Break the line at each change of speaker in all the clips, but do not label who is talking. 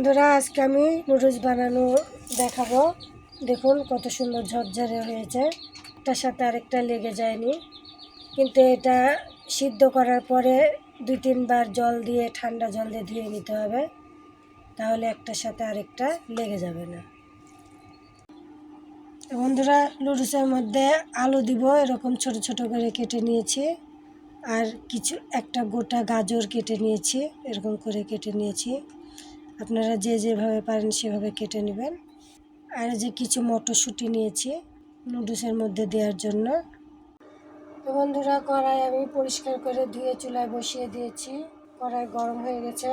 বন্ধুরা, আজকে আমি নুডলস বানানো দেখাবো। দেখুন কত সুন্দর ঝরঝরে হয়েছে। একটার সাথে আরেকটা লেগে যায়নি। কিন্তু এটা সিদ্ধ করার পরে দুই তিনবার জল দিয়ে, ঠান্ডা জল দিয়ে ধুয়ে নিতে হবে। তাহলে একটার সাথে আরেকটা লেগে যাবে না। বন্ধুরা, নুডলসের মধ্যে আলু দিব। এরকম ছোট ছোট করে কেটে নিয়েছি। আর কিছু, একটা গোটা গাজর কেটে নিয়েছি। এরকম করে কেটে নিয়েছি। আপনারা যে যেভাবে পারেন সেভাবে কেটে নেবেন। আর যে কিছু মটরশুঁটি নিয়েছি নুডলসের মধ্যে দেওয়ার জন্য। তো বন্ধুরা, কড়াই আমি পরিষ্কার করে ধুয়ে চুলায় বসিয়ে দিয়েছি। কড়াই গরম হয়ে গেছে।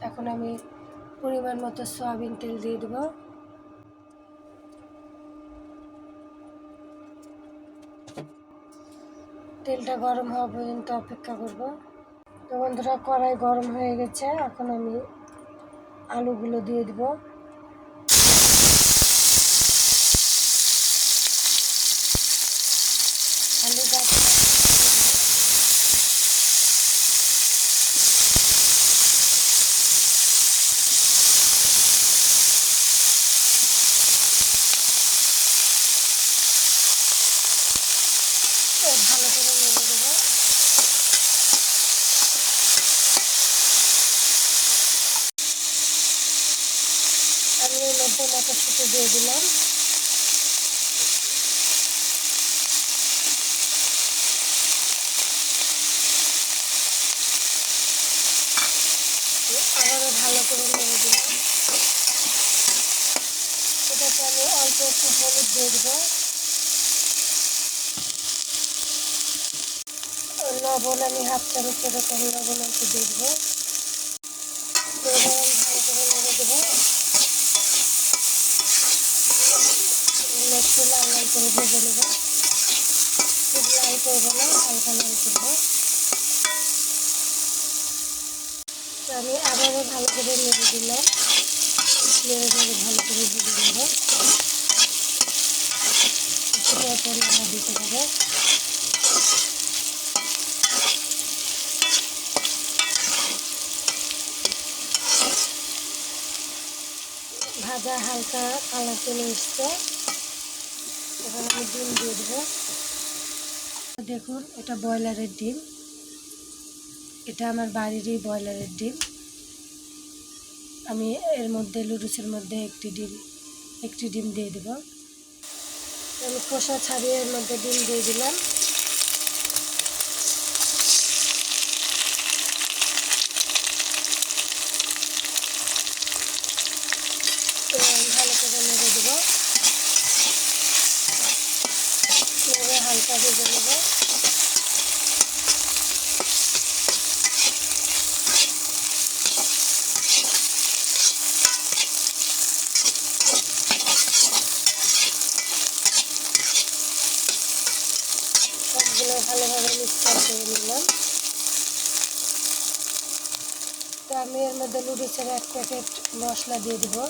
এখন আমি পরিমাণ মতো সয়াবিন তেল দিয়ে দেবো। তেলটা গরম হওয়া পর্যন্ত অপেক্ষা করব। তো বন্ধুরা, কড়াই গরম হয়ে গেছে। এখন আমি আলুগুলো দিয়ে দিব আলু গাছ ভালো করে নেড়ে দেবো আমি এর মধ্যে মটরশুঁটি দিয়ে দিলাম। আবারও ভালো করে নেড়ে দিলাম। এটাতে আমি অল্প একটু হলুদ দিয়ে দেবো। লবণ আমি হাফ চামচ এরকম লবণ অল্প দিয়ে দেবো এবার আমি ভালো করে নেড়ে দেবো একটু লাল লাল করে ভেজে নেব। খুব হালকা লাল করব তো আমি আবারও ভালো করে নেড়ে দিলাম। নেড়ে ভালো করে ভেজে নেব। ভাজা হালকা কালার চলে এসছে। এখন আমি ডিম দিয়ে দেবো। দেখুন, এটা ব্রয়লারের ডিম। এটা আমার বাড়িরই ব্রয়লারের ডিম। আমি এর মধ্যে, লুডুসের মধ্যে একটি ডিম একটি ডিম দিয়ে দেব। আমি কষা ছাড়িয়ে এর মধ্যে ডিম দিয়ে দিলাম তো আমি ভালো করে নেড়ে দেবো নেড়ে হালকা ভেজে নেব সবগুলো ভালোভাবে মিক্সচার করে নিলাম। তো আমি এর মধ্যে লুডিসের এক প্যাকেট মশলা দিয়ে দেবো।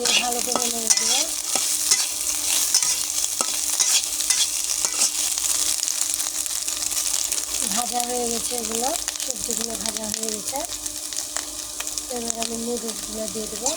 দিয়ে ভালো করে নেড়ে দিয়ে ভাজা হয়ে গেছে এগুলো, সবজিগুলো ভাজা হয়ে গেছে। এবার আমি নুডলসগুলো দিয়ে দেবো।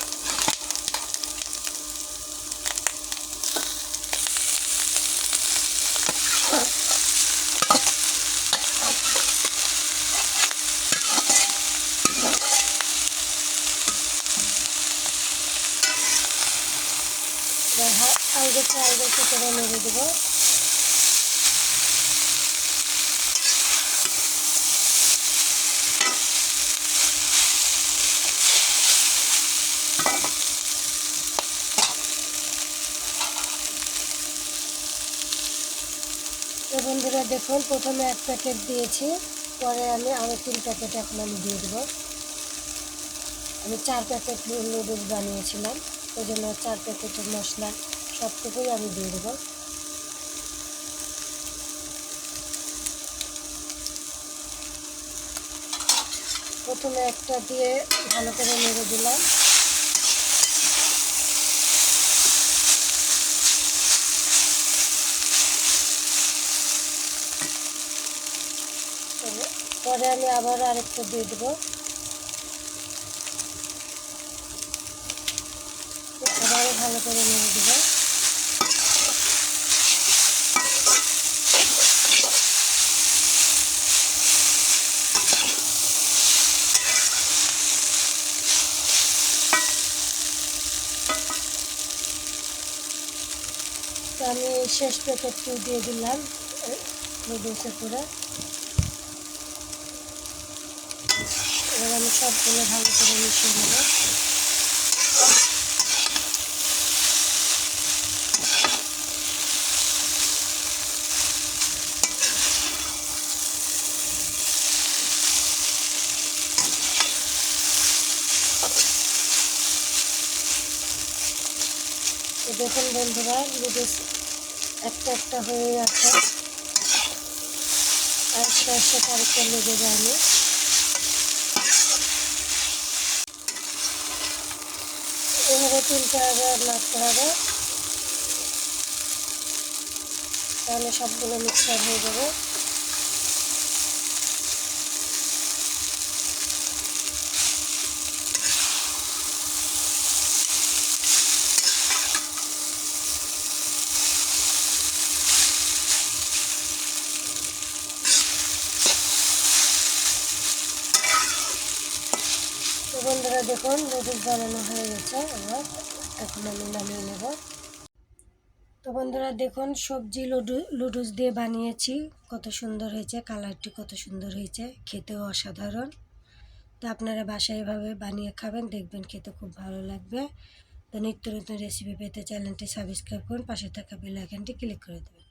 আলগেছে আলগেছে করে নেড়ে দেবো। তো বন্ধুরা, দেখুন, প্রথমে এক প্যাকেট দিয়েছি, পরে আমি আরও তিন প্যাকেট এখন আমি দিয়ে দেবো। আমি চার প্যাকেট নুডলস বানিয়েছিলাম। ওই জন্য চার প্যাকেটের মশলা সবটুকুই আমি দিয়ে দেবো। প্রথমে একটা দিয়ে ভালো করে নেড়ে দিলাম। পরে আমি আবার আরেকটা দিয়ে দেবো। আবারও ভালো করে নিয়ে দেবো। আমি শেষ প্যাকেটটি দিয়ে দিলাম নুডলসের করে। এবার আমি সবগুলো ভালো করে মিশিয়ে নেব। তো দেখুন বন্ধুরা নুডলস একটা একটা হয়ে যাচ্ছে, আস্তে আস্তে আরেকটা লেগে যায়নি। এভাবে তিনটা আবার নাড়তে হবে। তাহলে সবগুলো মিক্সার হয়ে যাবে। বন্ধুরা দেখুন নুডলস বানানো হয়ে গেছে এবার। এখন আমি নামিয়ে নেব। তো বন্ধুরা দেখুন, সবজি লুডু, লুডুস দিয়ে বানিয়েছি। কত সুন্দর হয়েছে, কালারটি কত সুন্দর হয়েছে, খেতেও অসাধারণ। তো আপনারা বাসায় এভাবে বানিয়ে খাবেন, দেখবেন খেতে খুব ভালো লাগবে। তো নিত্য নতুন রেসিপি পেতে চ্যানেলটি সাবস্ক্রাইব করুন, পাশে থাকা বেল আইকনটি ক্লিক করে দেবেন।